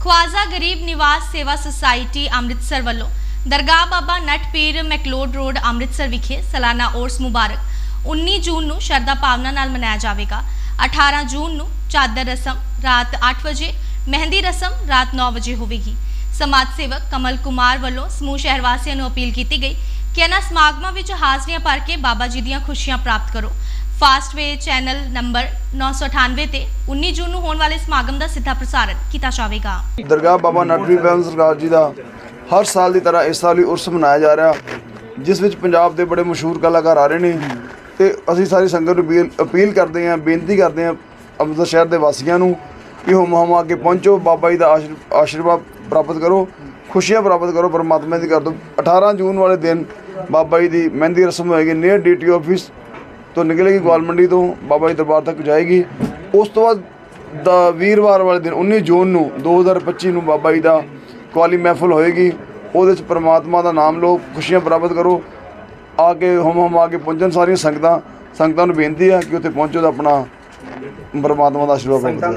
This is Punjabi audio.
ਖਵਾਜਾ ਗਰੀਬ ਨਿਵਾਸ ਸੇਵਾ ਸੁਸਾਇਟੀ ਅੰਮ੍ਰਿਤਸਰ ਵੱਲੋਂ ਦਰਗਾਹ ਬਾਬਾ ਨਟ ਪੀਰ ਮੈਕਲੋਡ ਰੋਡ, ਅੰਮ੍ਰਿਤਸਰ ਵਿਖੇ ਸਾਲਾਨਾ ਉਰਸ ਮੁਬਾਰਕ। 19 ਜੂਨ ਨੂੰ ਸ਼ਰਧਾ ਭਾਵਨਾ ਨਾਲ ਮਨਾਇਆ ਜਾਵੇਗਾ। 18 ਜੂਨ ਨੂੰ ਚਾਦਰ ਰਸਮ ਰਾਤ 8 ਵਜੇ, ਮਹਿੰਦੀ ਰਸਮ ਰਾਤ 9 ਵਜੇ ਹੋਵੇਗੀ। ਸਮਾਜ ਸੇਵਕ ਕਮਲ ਕੁਮਾਰ ਵੱਲੋਂ ਸਮੂਹ ਸ਼ਹਿਰ ਵਾਸੀਆਂ ਨੂੰ ਅਪੀਲ ਕੀਤੀ ਗਈ ਕਿ ਇਹਨਾਂ ਸਮਾਗਮਾਂ ਵਿੱਚ ਹਾਜ਼ਰੀਆਂ ਭਰ ਕੇ ਬਾਬਾ ਜੀ ਦੀਆਂ ਖੁਸ਼ੀਆਂ ਪ੍ਰਾਪਤ ਕਰੋ। ਫਾਸਟਵੇ ਚੈਨਲ ਨੰਬਰ 998 ਤੇ 19 ਜੂਨ ਨੂੰ ਹੋਣ ਵਾਲੇ ਸਮਾਗਮ ਦਾ ਸਿੱਧਾ ਪ੍ਰਸਾਰਣ ਕੀਤਾ ਜਾਵੇਗਾ ਦਰਗਾਹ ਬਾਬਾ ਨਟਵੀ ਬੈਂਸ ਸਰਕਾਰ ਜੀ ਦਾ ਹਰ ਸਾਲ ਦੀ ਤਰ੍ਹਾਂ ਇਸ ਸਾਲ ਵੀ ਉਰਸ ਮਨਾਇਆ ਜਾ ਰਿਹਾ ਜਿਸ ਵਿੱਚ ਪੰਜਾਬ ਦੇ ਬੜੇ ਮਸ਼ਹੂਰ ਕਲਾਕਾਰ ਆ ਰਹੇ ਨੇ ਤੇ ਅਸੀਂ ਸਾਰੀ ਸੰਗਤ ਨੂੰ ਅਪੀਲ ਕਰਦੇ ਹਾਂ ਬੇਨਤੀ ਕਰਦੇ ਹਾਂ ਅੰਮ੍ਰਿਤਸਰ ਸ਼ਹਿਰ ਦੇ ਵਾਸੀਆਂ ਨੂੰ ਕਿ ਹੁਮ ਹਮ ਆ ਕੇ ਪਹੁੰਚੋ ਬਾਬਾ ਜੀ ਦਾ ਆਸ਼ੀਰ- ਆਸ਼ੀਰਵਾਦ ਪ੍ਰਾਪਤ ਕਰੋ ਖੁਸ਼ੀਆਂ ਪ੍ਰਾਪਤ ਕਰੋ ਪਰਮਾਤਮਾ ਦੀ ਕਰ ਦੋ 18 ਜੂਨ ਵਾਲੇ ਦਿਨ ਬਾਬਾ ਜੀ ਦੀ ਮਹਿੰਦੀ ਰਸਮ ਹੋਏਗੀ ਨੀਅਰ ਡੀਟੀ ਆਫਿਸ ਤੋਂ ਨਿਕਲੇਗੀ ਗੋਲ ਮੰਡੀ ਤੋਂ ਬਾਬਾ ਜੀ ਦਰਬਾਰ ਤੱਕ ਜਾਏਗੀ। ਉਸ ਤੋਂ ਬਾਅਦ ਦਾ ਵੀਰਵਾਰ ਵਾਲੇ ਦਿਨ 19 ਜੂਨ ਨੂੰ 2025 ਨੂੰ ਬਾਬਾ ਜੀ ਦਾ ਕਵਾਲੀ ਮਹਿਫਲ ਹੋਏਗੀ। ਉਹਦੇ ਚ ਪ੍ਰਮਾਤਮਾ ਦਾ ਨਾਮ ਲਓ ਖੁਸ਼ੀਆਂ ਪ੍ਰਾਪਤ ਕਰੋ। ਆ ਕੇ ਹਮ ਹਮ ਆ ਕੇ ਪਹੁੰਚਣ ਸਾਰੀਆਂ ਸੰਗਤਾਂ। ਸੰਗਤਾਂ ਨੂੰ ਬੇਨਤੀ ਹੈ ਕਿ ਉੱਥੇ ਪਹੁੰਚੋ ਤਾਂ ਆਪਣਾ ਪਰਮਾਤਮਾ ਦਾ ਆਸ਼ੀਰਵਾਦ ਪ੍ਰਾਪਤ ਕਰੋ।